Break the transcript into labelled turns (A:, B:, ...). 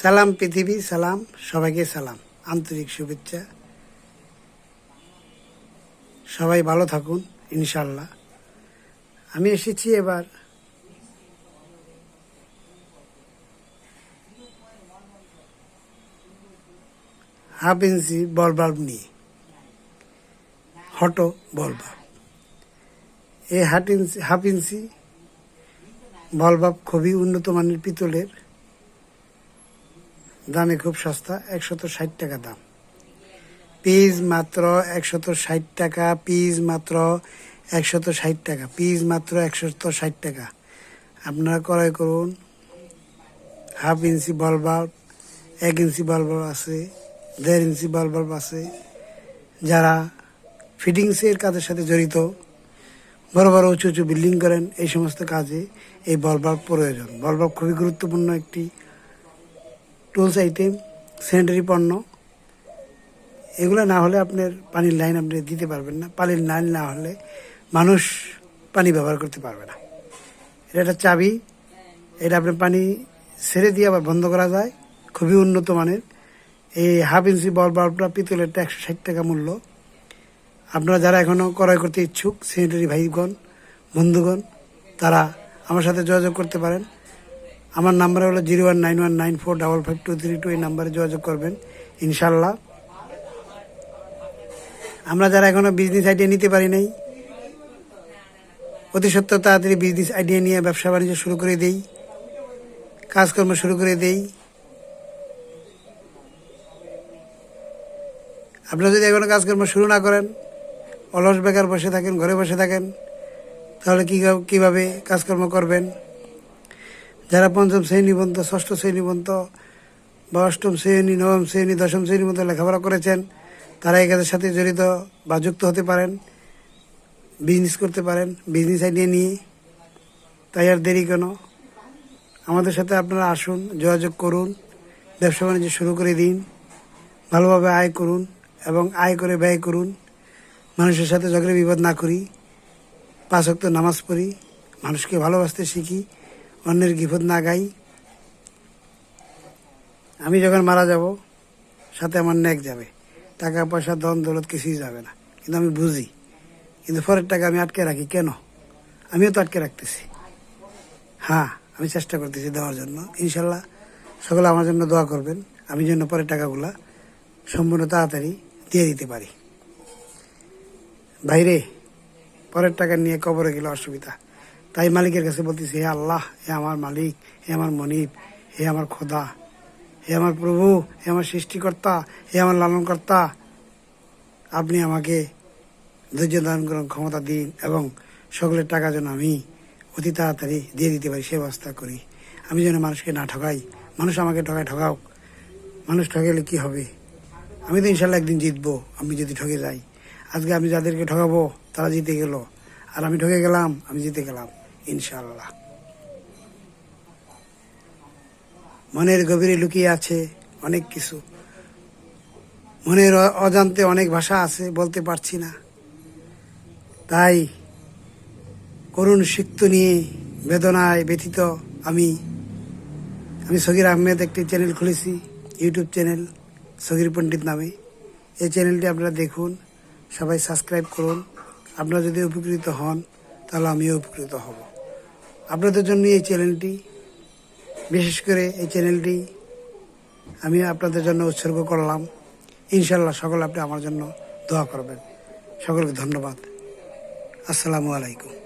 A: সালাম পৃথিবী, সালাম, সবাইকে সালাম। আন্তরিক শুভেচ্ছা। সবাই ভালো থাকুন ইনশাল্লাহ আমি এসেছি এবার হাফ ইঞ্চি বল বাল্ব নিয়ে, হটো বল বাল্ব এই half inch half inch ball bulb খুবই উন্নত মানের পিতলের দামে খুব সস্তা, একশত ষাট টাকা দাম। পিস মাত্র একশত ষাট টাকা, পিস মাত্র একশত ষাট টাকা, পিস মাত্র একশত ষাট টাকা। আপনারা ক্রয় করুন। হাফ ইঞ্চি বল বাল্ব এক ইঞ্চি বল বাল্ব আছে, দেড় ইঞ্চি বল বাল্ব আছে। যারা ফিটিংসের কাজের সাথে জড়িত, বড় বড় উঁচু উঁচু বিল্ডিং করেন, এই সমস্ত কাজে এই বল বাল্ব প্রয়োজন। বল বাল্ব খুবই গুরুত্বপূর্ণ একটি টুলস আইটেম স্যানিটারি পণ্য, এগুলো না হলে আপনার পানির লাইন আপনি দিতে পারবেন না। পানির লাইন না হলে মানুষ পানি ব্যবহার করতে পারবে না। এটা একটা চাবি, এটা আপনার পানি ছেড়ে দিয়ে আবার বন্ধ করা যায়। খুবই উন্নত মানের। এই হাফ ইঞ্চি বল বাল্বটা পিতলেরটা একশো ষাট টাকা মূল্য। আপনারা যারা এখনও ক্রয় করতে ইচ্ছুক সেনেটারি ভাইগণ, বন্ধুগণ, তারা আমার সাথে যোগাযোগ করতে পারেন। আমার নাম্বার হলো zero one nine one nine four double five two three two, এই নাম্বারে যোগাযোগ করবেন, ইনশাল্লাহ। আমরা যারা এখনও বিজনেস আইডিয়া নিতে পারি নাই, অতি সত্ত্বর তাড়াতাড়ি বিজনেস আইডিয়া নিয়ে ব্যবসা বাণিজ্য শুরু করে দেই, কাজকর্ম শুরু করে দেই। আপনারা যদি এখনও কাজকর্ম শুরু না করেন, অলস বেকার বসে থাকেন, ঘরে বসে থাকেন, তাহলে কী কীভাবে কাজকর্ম করবেন? যারা পঞ্চম শ্রেণি পর্যন্ত, ষষ্ঠ শ্রেণি পর্যন্ত বা অষ্টম শ্রেণি, নবম শ্রেণি, দশম শ্রেণি মতো লেখাপড়া করেছেন, তারা এই কাজের সাথে জড়িত বা যুক্ত হতে পারেন বিজনেস করতে পারেন বিজনেস আইডিয়া নিয়ে। তাই আর দেরি কেন? আমাদের সাথে আপনারা আসুন, যোগাযোগ করুন, ব্যবসা বাণিজ্য শুরু করে দিন, ভালোভাবে আয় করুন এবং আয় করে ব্যয় করুন, মানুষের সাথে ঝগড়ে বিপদ না করি, পাঁচ ওয়াক্ত নামাজ পড়ি, মানুষকে ভালোবাসতে শিখি অন্যের গিফত না গাই। আমি যখন মারা যাব, সাথে আমার নেক যাবে। টাকা, পয়সা দন দৌলত কিছুই যাবে না। কিন্তু আমি বুঝি। কিন্তু পরের টাকা আমি আটকে রাখি কেন? আমিও তো আটকে রাখতেছি। হ্যাঁ আমি চেষ্টা করতেছি দেওয়ার জন্য। ইনশাল্লাহ সকলে আমার জন্য দোয়া করবেন। আমি যেন পরের টাকাগুলা সম্পূর্ণ তাড়াতাড়ি দিয়ে দিতে পারি। ভাইরে, পরের টাকা নিয়ে কবরে গেলে অসুবিধা। তাই মালিকের কাছে বলতেছি, হে আল্লাহ, হে আমার মালিক, হে আমার মনিব, হে আমার খোদা, হে আমার প্রভু, হে আমার সৃষ্টিকর্তা, হে আমার লালনকর্তা, আপনি আমাকে ধৈর্য ধারণ করার ক্ষমতা দিন এবং সকলের টাকা যেন আমি অতি তাড়াতাড়ি দিয়ে দিতে পারি, সে ব্যবস্থা করি। আমি যেন মানুষকে না ঠকাই। মানুষ আমাকে ঠকায়, ঠকাও। মানুষ ঠকাইলে কি হবে? আমি তো ইনশাল্লাহ একদিন জিতবো, আমি যদি ঠকে যাই। আজকে আমি যাদেরকে ঠকাবো, তারা জিতে গেল। আর আমি ঠকে গেলাম, আমি জিতে গেলাম। ইনশাল্লাহ মনের গভীরে লুকিয়ে আছে অনেক কিছু। মনের অজান্তে অনেক ভাষা আছে, বলতে পারছি না। তাই করুণ সিক্ত নিয়ে বেদনায় ব্যথিত আমি। আমি সগির আহমেদ একটি চ্যানেল খুলেছি, ইউটিউব চ্যানেল সগির পণ্ডিত নামে। এই চ্যানেলটি আপনারা দেখুন, সবাই সাবস্ক্রাইব করুন। আপনারা যদি উপকৃত হন তাহলে আমিও উপকৃত হব। আপনাদের জন্য এই চ্যানেলটি, বিশেষ করে এই চ্যানেলটি আমি আপনাদের জন্য উৎসর্গ করলাম। ইনশাল্লাহ সকলে আপনি আমার জন্য দোয়া করবেন। সকলকে ধন্যবাদ। আসসালামু আলাইকুম।